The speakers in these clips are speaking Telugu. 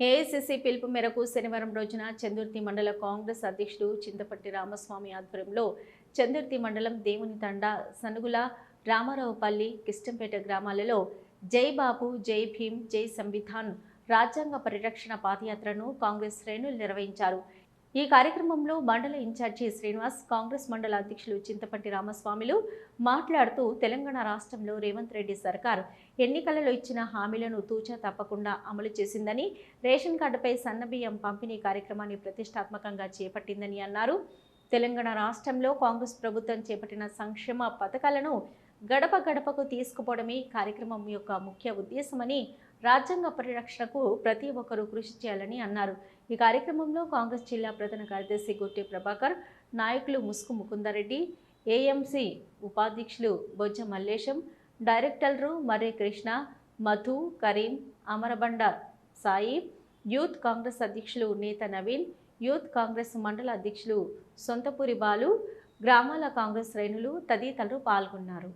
ఏఐసిసి పిలుపు మేరకు శనివారం రోజున చందుర్తి మండల కాంగ్రెస్ అధ్యక్షుడు చింతపట్టి రామస్వామి ఆధ్వర్యంలో చందుర్తి మండలం దేవుని తండ సనుగుల రామారావుపల్లి కిష్టంపేట గ్రామాలలో జై బాబు జై భీమ్ జై సంవిధాన్ రాజ్యాంగ పరిరక్షణ పాదయాత్రను కాంగ్రెస్ శ్రేణులు నిర్వహించారు. ఈ కార్యక్రమంలో మండల ఇన్ఛార్జి శ్రీనివాస్ కాంగ్రెస్ మండల అధ్యక్షులు చింతపట్టి రామస్వామిలు మాట్లాడుతూ తెలంగాణ రాష్ట్రంలో రేవంత్ రెడ్డి సర్కార్ ఎన్నికలలో ఇచ్చిన హామీలను తూచా తప్పకుండా అమలు చేసిందని రేషన్ కార్డుపై సన్నబియ్యం పంపిణీ కార్యక్రమాన్ని ప్రతిష్టాత్మకంగా చేపట్టిందని అన్నారు. తెలంగాణ రాష్ట్రంలో కాంగ్రెస్ ప్రభుత్వం చేపట్టిన సంక్షేమ పథకాలను గడప గడపకు తీసుకుపోవడమే కార్యక్రమం యొక్క ముఖ్య ఉద్దేశమని రాజ్యాంగ పరిరక్షణకు ప్రతి ఒక్కరూ కృషి చేయాలని అన్నారు. ఈ కార్యక్రమంలో కాంగ్రెస్ జిల్లా ప్రధాన కార్యదర్శి గుట్టి ప్రభాకర్ నాయకులు ముసుగు ముకుందరెడ్డి ఏఎంసీ ఉపాధ్యక్షులు బొజ్జ మల్లేశం డైరెక్టర్లు మర్రి కృష్ణ మధు కరీం అమరబండ సాయి యూత్ కాంగ్రెస్ అధ్యక్షులు నేత నవీన్ యూత్ కాంగ్రెస్ మండల అధ్యక్షులు సొంతపూరి బాలు గ్రామాల కాంగ్రెస్ శ్రేణులు తదితరులు పాల్గొన్నారు.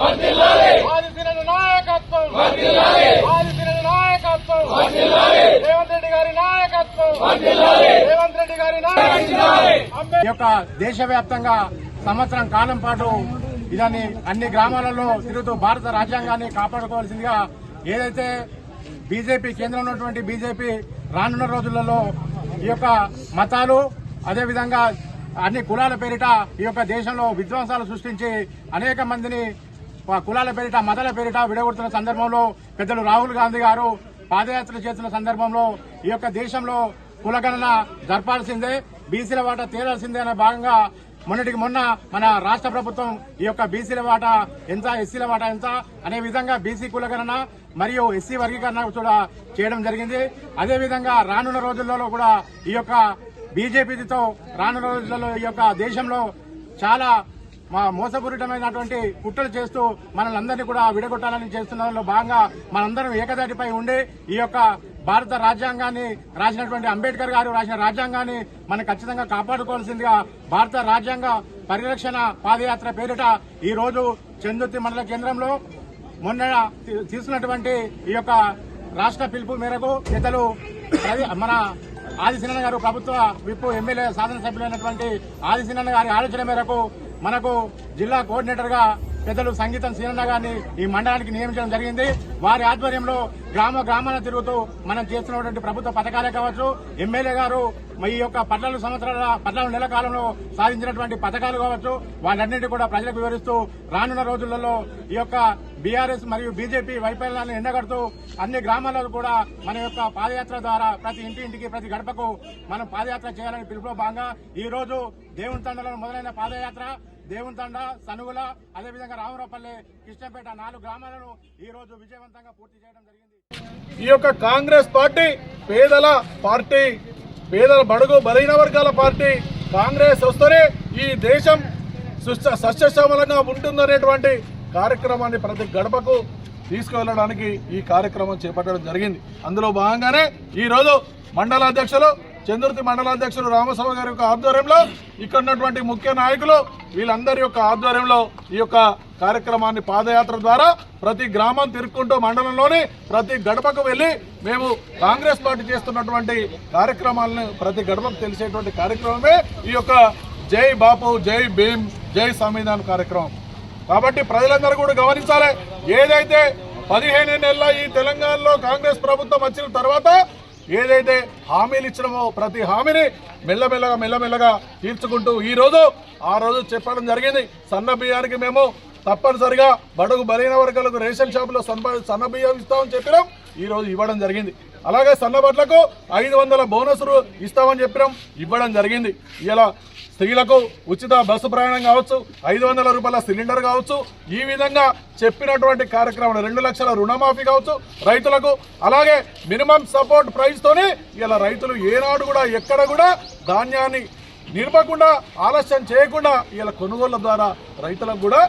నాయకత్వం ఆదిశీనుల నాయకత్వం. ఆదిశీనుల నాయకత్వం. రేవంత్ రెడ్డి గారి నాయకత్వం. రేవంత్ రెడ్డి గారి నాయకత్వం. ఈ యొక్క దేశవ్యాప్తంగా సంవత్సరం కాలం పాటు ఇదాన్ని అన్ని గ్రామాలలో తిరుగుతూ భారత రాజ్యాంగాన్ని కాపాడుకోవాల్సిందిగా ఏదైతే బీజేపీ కేంద్రంలో ఉన్నటువంటి బీజేపీ రానున్న రోజులలో ఈ యొక్క మతాలు అదేవిధంగా అన్ని కులాల పేరిట ఈ యొక్క దేశంలో విధ్వంసాలు సృష్టించి అనేక మందిని కులాల పేరిట మతాల పేరిట విడగొడుతున్న సందర్భంలో పెద్దలు రాహుల్ గాంధీ గారు పాదయాత్ర చేస్తున్న సందర్భంలో ఈ యొక్క దేశంలో కులగణన జరపాల్సిందే బీసీల వాట తేలాల్సిందే అనే భాగంగా మొన్నటికి మొన్న మన రాష్ట్ర ప్రభుత్వం ఈ యొక్క బీసీల వాటా ఎంత ఎస్సీల వాటా ఎంత అనే విధంగా బీసీ కులగణన మరియు ఎస్సీ వర్గీకరణ కూడా చేయడం జరిగింది. అదేవిధంగా రానున్న రోజులలో కూడా ఈ యొక్క బీజేపీతో రానున్న రోజులలో ఈ యొక్క దేశంలో చాలా మా మోసపూరితమైనటువంటి కుట్రలు చేస్తూ మనల్ని కూడా విడగొట్టాలని చేస్తున్న భాగంగా మనందరం ఏకదాటిపై ఉండి ఈ యొక్క భారత రాజ్యాంగాన్ని రాసినటువంటి అంబేద్కర్ గారు రాసిన రాజ్యాంగాన్ని మనం ఖచ్చితంగా కాపాడుకోవాల్సిందిగా భారత రాజ్యాంగ పరిరక్షణ పాదయాత్ర పేరిట ఈ రోజు చందుర్తి మండల కేంద్రంలో మొన్న తీసుకున్నటువంటి ఈ యొక్క రాష్ట్ర పిలుపు మేరకు నేతలు మన ఆదిశనన్న గారు ప్రభుత్వ విప్పు ఎమ్మెల్యే శాసనసభ్యులైనటువంటి ఆదిశనన్న గారి ఆలోచన మేరకు మనకు జిల్లా కోఆర్డినేటర్గా పెద్దలు సంగీతం సీనన్న గారిని ఈ మండలానికి నియమించడం జరిగింది. వారి ఆధ్వర్యంలో గ్రామ గ్రామాల తిరుగుతూ మనం చేస్తున్నటువంటి ప్రభుత్వ పథకాలే కావచ్చు ఎమ్మెల్యే గారు ఈ యొక్క పద్నాలుగు సంవత్సరాల పద్నాలుగు నెలల కాలంలో సాధించినటువంటి పథకాలు కావచ్చు వాటన్నిటి కూడా ప్రజలకు వివరిస్తూ రానున్న రోజులలో ఈ యొక్క బీఆర్ఎస్ మరియు బీజేపీ వైఫల్యాన్ని ఎండగడుతూ అన్ని గ్రామాలలో కూడా మన యొక్క పాదయాత్ర ద్వారా ప్రతి ఇంటి ఇంటికి ప్రతి గడపకు మనం పాదయాత్ర చేయాలని పిలుపులో భాగంగా ఈ రోజు దేవుని తండలో మొదలైన పాదయాత్ర దేవుని తండ సనుగుల అదేవిధంగా రామరాపల్లి కృష్ణపేట నాలుగు గ్రామాలను ఈ రోజు విజయవంతంగా పూర్తి చేయడం జరిగింది. ఈ యొక్క కాంగ్రెస్ పార్టీ పేదల పార్టీ పేదల బడుగు బలహీన వర్గాల పార్టీ కాంగ్రెస్ వస్తేనే ఈ దేశం సస్యశ్యామలంగా ఉంటుందనేటువంటి కార్యక్రమాన్ని ప్రతి గడపకు తీసుకువెళ్ళడానికి ఈ కార్యక్రమం చేపట్టడం జరిగింది. అందులో భాగంగానే ఈ రోజు మండల అధ్యక్షులు చంద్రుతి మండలాధ్యక్షుడు రామసభ గారి యొక్క ఆధ్వర్యంలో ఇక్కడ ఉన్నటువంటి ముఖ్య నాయకులు వీళ్ళందరి యొక్క ఆధ్వర్యంలో ఈ యొక్క కార్యక్రమాన్ని పాదయాత్ర ద్వారా ప్రతి గ్రామం తిరుక్కుంటూ మండలంలోని ప్రతి గడపకు వెళ్ళి మేము కాంగ్రెస్ పార్టీ చేస్తున్నటువంటి కార్యక్రమాలను ప్రతి గడపకు తెలిసేటువంటి కార్యక్రమమే ఈ యొక్క జై బాపు జై భీమ్ జై సంవిధాన్ కార్యక్రమం. కాబట్టి ప్రజలందరూ కూడా గమనించాలి. ఏదైతే పదిహేను నెలల ఈ తెలంగాణలో కాంగ్రెస్ ప్రభుత్వం వచ్చిన తర్వాత ఏదైతే హామీలు ఇచ్చినామో ప్రతి హామీని మెల్లమెల్లగా మెల్లమెల్లగా తీర్చుకుంటూ ఈరోజు ఆ రోజు చెప్పడం జరిగింది. సన్న బియ్యానికి మేము తప్పనిసరిగా బడుగు బలైన వర్గాలకు రేషన్ షాపులో సన్న సన్నబియ్యం ఇస్తామని చెప్పినాం. ఈరోజు ఇవ్వడం జరిగింది. అలాగే సన్నబట్లకు ఐదు వందల బోనస్ ఇస్తామని చెప్పినాం. ఇవ్వడం జరిగింది. ఇలా స్త్రీలకు ఉచిత బస్సు ప్రయాణం కావచ్చు ఐదు వందల రూపాయల సిలిండర్ కావచ్చు ఈ విధంగా చెప్పినటువంటి కార్యక్రమాలు రెండు లక్షల రుణమాఫీ కావచ్చు రైతులకు. అలాగే మినిమం సపోర్ట్ ప్రైస్తోనే ఇలా రైతులు ఏనాడు కూడా ఎక్కడ కూడా ధాన్యాన్ని నిలపకుండా ఆలస్యం చేయకుండా ఇలా కొనుగోళ్ళ ద్వారా రైతులకు కూడా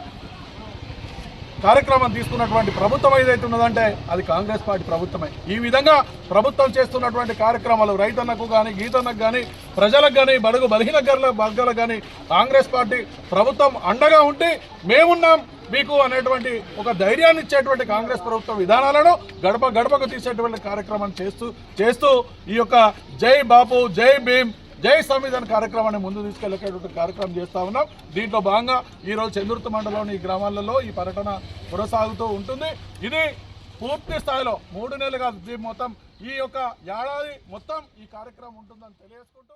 కార్యక్రమం తీసుకున్నటువంటి ప్రభుత్వం ఏదైతే ఉన్నదంటే అది కాంగ్రెస్ పార్టీ ప్రభుత్వమే. ఈ విధంగా ప్రభుత్వం చేస్తున్నటువంటి కార్యక్రమాలు రైతన్నకు కానీ గీతన్నకు కానీ ప్రజలకు కానీ బడుగు బలహీన గర్ల- వర్గాలకు కానీ కాంగ్రెస్ పార్టీ ప్రభుత్వం అండగా ఉండి మేమున్నాం మీకు అనేటువంటి ఒక ధైర్యాన్ని ఇచ్చేటువంటి కాంగ్రెస్ ప్రభుత్వ విధానాలను గడప గడపకు తీసేటువంటి కార్యక్రమం చేస్తూ చేస్తూ ఈ యొక్క జై బాపు జై భీమ్ జై సంవిధాన్ కార్యక్రమాన్ని ముందు తీసుకెళ్ళేటువంటి కార్యక్రమం చేస్తా ఉన్నాం. దీంట్లో భాగంగా ఈరోజు చంద్రుత మండలంలోని ఈ గ్రామాలలో ఈ పర్యటన కొనసాగుతూ ఉంటుంది. ఇది పూర్తి స్థాయిలో మూడు నెలలుగా మొత్తం ఈ యొక్క ఏడాది మొత్తం ఈ కార్యక్రమం ఉంటుందని తెలియజేసుకుంటూ